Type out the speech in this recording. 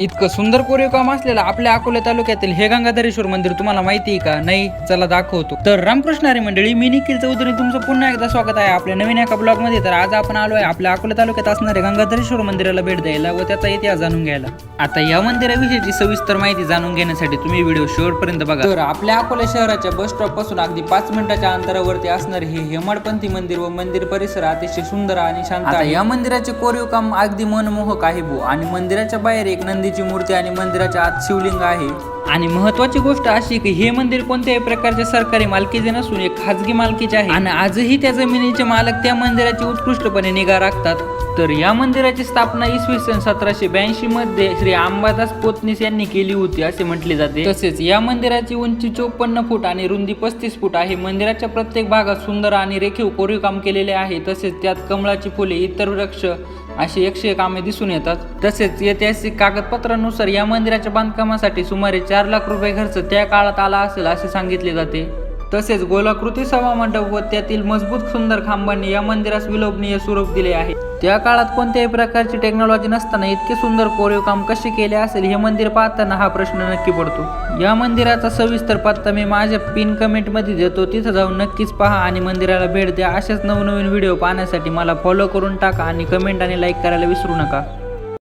इतकं सुंदर कोरीव काम असलेलं आपल्या अकोला तालुक्यातील हे गंगाधरेश्वर मंदिर तुम्हाला माहिती आहे का? नाही चला दाखवतो. तर रामकृष्ण हरी मंडळी मी निखिल चौधरी तुमचं पुन्हा एकदा स्वागत आहे आपल्या नवीन एका ब्लॉगमध्ये तर आज आपण आलो आहे आपल्या अकोला तालुक्यात असणाऱ्या गंगाधरेश्वर मंदिराला भेट द्यायला व त्याचा इतिहास जाणून घ्यायला. आता या मंदिराविषयीची सविस्तर माहिती जाणून घेण्यासाठी तुम्ही व्हिडिओ शेवटपर्यंत बघा. तर आपल्या अकोला शहराच्या बस स्टॉपपासून अगदी पाच मिनिटाच्या अंतरावरती असणारे हे हेमाडपंथी मंदिर व मंदिर परिसर अतिशय सुंदर आणि शांत आहे. या मंदिराचे कोरीव काम अगदी मनमोहक आहे भो. आणि मंदिराच्या बाहेर एक नंदीची मूर्ती आणि मंदिराच्या आत शिवलिंग आहे. आणि महत्वाची गोष्ट अशी की हे मंदिर कोणत्याही प्रकारचे सरकारी मालकीचे नसून एक खाजगी मालकीचे आहे. आणि आजही त्या जमिनीचे मालक त्या मंदिराची उत्कृष्टपणे निगा राखतात. तर या मंदिराची स्थापना इसवी सन सतराशे ब्याऐंशी मध्ये श्री अंबादास पोतनीस यांनी केली होती असे म्हटले जाते. तसेच या मंदिराची उंची चोपन्न फूट आणि रुंदी पस्तीस फूट आहे. मंदिराच्या प्रत्येक भागात सुंदर आणि रेखीव कोरीव काम केलेले आहे. तसेच त्यात कमळाची फुले इतर वृक्ष अशी एकशे कामे दिसून येतात. तसेच ऐतिहासिक कागदपत्रानुसार या मंदिराच्या बांधकामासाठी सुमारे चार लाख रुपये खर्च त्या काळात आला असेल असे सांगितले जाते. तसेच गोलाकृती सभामंडप व त्यातील मजबूत सुंदर खांबांनी या मंदिरास विलोभनीय स्वरूप दिले आहे. त्या काळात कोणत्याही प्रकारची टेक्नॉलॉजी नसताना इतके सुंदर कोरीव काम कसे केले असेल हे मंदिर पाहताना हा प्रश्न नक्की पडतो. या मंदिराचा सविस्तर पत्ता मी माझ्या पिन कमेंटमध्ये देतो. तिथं जाऊन नक्कीच पहा आणि मंदिराला भेट द्या. अशाच नवनवीन व्हिडिओ पाहण्यासाठी मला फॉलो करून टाका आणि कमेंट आणि लाईक करायला विसरू नका.